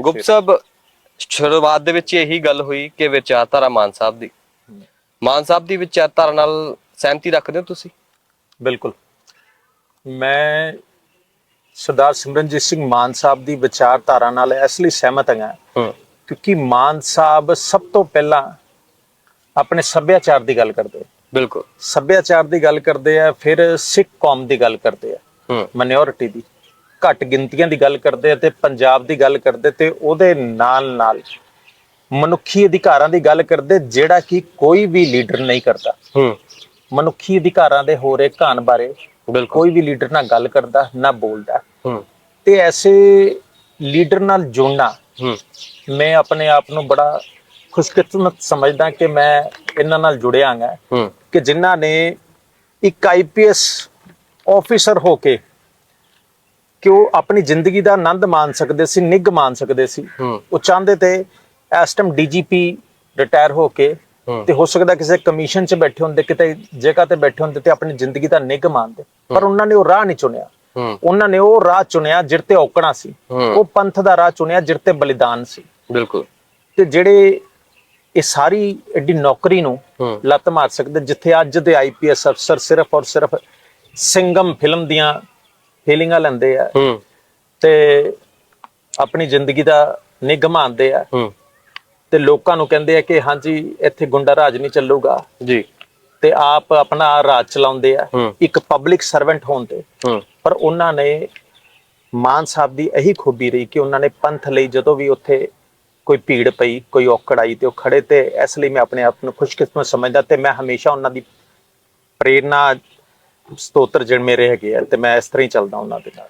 ਗੁਪਤ ਸਾਹਿਬ ਸ਼ੁਰੂਆਤ ਦੇ ਵਿੱਚ ਇਹੀ ਗੱਲ ਹੋਈ ਕਿ ਵਿਚਾਰਧਾਰਾ ਮਾਨ ਸਾਹਿਬ ਦੀ। ਮਾਨ ਸਾਹਿਬ ਦੀ ਵਿਚਾਰਧਾਰਾ ਨਾਲ ਸਹਿਮਤੀ ਰੱਖਦੇ ਹੋ ਤੁਸੀਂ? ਬਿਲਕੁਲ। ਮੈਂ ਸਰਦਾਰ ਸਿਮਰਨਜੀਤ ਸਿੰਘ ਮਾਨ ਸਾਹਿਬ ਦੀ ਵਿਚਾਰਧਾਰਾ ਨਾਲ ਇਸ ਲਈ ਸਹਿਮਤ ਹਾਂ। ਕਿਉਂਕਿ ਮਾਨ ਸਾਹਿਬ ਸਭ ਤੋਂ ਪਹਿਲਾਂ ਆਪਣੇ ਸੱਭਿਆਚਾਰ ਦੀ ਗੱਲ ਕਰਦੇ ਬਿਲਕੁਲ। ਸੱਭਿਆਚਾਰ ਦੀ ਗੱਲ ਕਰਦੇ ਆ ਫਿਰ ਸਿੱਖ ਕੌਮ ਦੀ ਗੱਲ ਕਰਦੇ ਆ। ਮਾਈਨੋਰਿਟੀ ਦੀ। ਘੱਟ ਗਿਣਤੀਆਂ ਦੀ ਗੱਲ ਕਰਦੇ ਆ ਤੇ ਪੰਜਾਬ ਦੀ ਗੱਲ ਕਰਦੇ ਤੇ ਉਹਦੇ ਨਾਲ ਨਾਲ ਮਨੁੱਖੀ ਅਧਿਕਾਰਾਂ ਦੀ ਗੱਲ ਕਰਦੇ ਜਿਹੜਾ ਕਿ ਕੋਈ ਵੀ ਲੀਡਰ ਨਹੀਂ ਕਰਦਾ। ਹੂੰ। ਮਨੁੱਖੀ ਅਧਿਕਾਰਾਂ ਦੇ ਹੋ ਰਹੇ ਘਾਣ ਬਾਰੇ ਕੋਈ ਵੀ ਲੀਡਰ ਨਾ ਗੱਲ ਕਰਦਾ ਨਾ ਬੋਲਦਾ। ਹੂੰ। ਤੇ ਐਸੇ ਲੀਡਰ ਨਾਲ ਜੁੜਨਾ ਹੂੰ। ਮੈਂ ਆਪਣੇ ਆਪ ਨੂੰ ਬੜਾ ਖੁਸ਼ਕਿਸਮਤ ਸਮਝਦਾ ਕਿ ਮੈਂ ਇਹਨਾਂ ਨਾਲ ਜੁੜਿਆ ਹੂੰ। ਕਿ ਜਿਨ੍ਹਾਂ ਨੇ ਇੱਕ ਆਈਪੀਐਸ ਆਫੀਸਰ ਹੋ ਕੇ ਕਿ ਉਹ ਆਪਣੀ ਜ਼ਿੰਦਗੀ ਦਾ ਆਨੰਦ ਮਾਣ ਸਕਦੇ ਸੀ ਨਿੱਘ ਮਾਣ ਸਕਦੇ ਸੀ। ਉਹ ਚਾਹੁੰਦੇ ਤੇ ਇਸ ਟਾਈਮ ਡੀਜੀਪੀ ਰਿਟਾਇਰ ਹੋ ਕੇ। ਤੇ ਹੋ ਸਕਦਾ ਕਿਸੇ ਕਮਿਸ਼ਨ 'ਚ ਬੈਠੇ ਹੁੰਦੇ ਕਿਤੇ ਜਗ੍ਹਾ ਤੇ ਬੈਠੇ ਹੁੰਦੇ ਤੇ ਆਪਣੀ ਜ਼ਿੰਦਗੀ ਦਾ ਨਿੱਘ ਮਾਣਦੇ ਪਰ ਉਹਨਾਂ ਨੇ ਉਹ ਰਾਹ ਨਹੀਂ ਚੁਣਿਆ। ਉਹਨਾਂ ਨੇ ਉਹ ਰਾਹ ਚੁਣਿਆ ਜਿਰਤੇ ਔਕਣਾ ਸੀ। ਉਹ ਪੰਥ ਦਾ ਰਾਹ ਚੁਣਿਆ ਜਿਰਤੇ ਬਲੀਦਾਨ ਸੀ। ਬਿਲਕੁਲ। ਤੇ ਜਿਹੜੇ ਇਹ ਸਾਰੀ ਐਡੀ ਨੌਕਰੀ ਨੂੰ ਲੱਤ ਮਾਰ ਸਕਦੇ ਜਿੱਥੇ ਅੱਜ ਦੇ ਆਈਪੀਐਸ ਅਫਸਰ ਸਿਰਫ ਔਰ ਸਿਰਫ ਸਿੰਗਮ ਫਿਲਮ ਦੀਆਂ ਫੀਲਿੰਗਾਂ ਲੈਂਦੇ ਆ। ਹੂੰ। ਤੇ ਆਪਣੀ ਜ਼ਿੰਦਗੀ ਦਾ ਨਿਗਮਾਉਂਦੇ ਆ। ਹੂੰ। ਤੇ ਲੋਕਾਂ ਨੂੰ ਕਹਿੰਦੇ ਆ ਕਿ ਹਾਂਜੀ ਇੱਥੇ ਗੁੰਡਾ ਰਾਜ ਨਹੀਂ ਚੱਲੂਗਾ। ਜੀ। ਤੇ ਆਪ ਆਪਣਾ ਰਾਜ ਚਲਾਉਂਦੇ ਆ। ਇੱਕ ਪਬਲਿਕ ਸਰਵੈਂਟ ਹੋਣ ਤੇ। ਪਰ ਉਹਨਾਂ ਨੇ ਮਾਨ ਸਾਹਿਬ ਦੀ ਇਹੀ ਖੂਬੀ ਰਹੀ ਕਿ ਉਹਨਾਂ ਨੇ ਪੰਥ ਲਈ ਜਦੋਂ ਵੀ ਉੱਥੇ ਕੋਈ ਭੀੜ ਪਈ ਕੋਈ ਔਕੜ ਆਈ ਤੇ ਉਹ ਖੜੇ ਤੇ ਇਸ ਲਈ ਮੈਂ ਆਪਣੇ ਆਪ ਨੂੰ ਖੁਸ਼ਕਿਸਮਤ ਸਮਝਦਾ ਤੇ ਮੈਂ ਹਮੇਸ਼ਾ ਉਹਨਾਂ ਦੀ ਪ੍ਰੇਰਨਾ ਸਤੋਤਰ ਜਿਹੜੇ ਮੇਰੇ ਹੈਗੇ ਆ ਤੇ ਮੈਂ ਇਸ ਤਰ੍ਹਾਂ ਹੀ ਚੱਲਦਾ ਉਹਨਾਂ ਦੇ ਨਾਲ।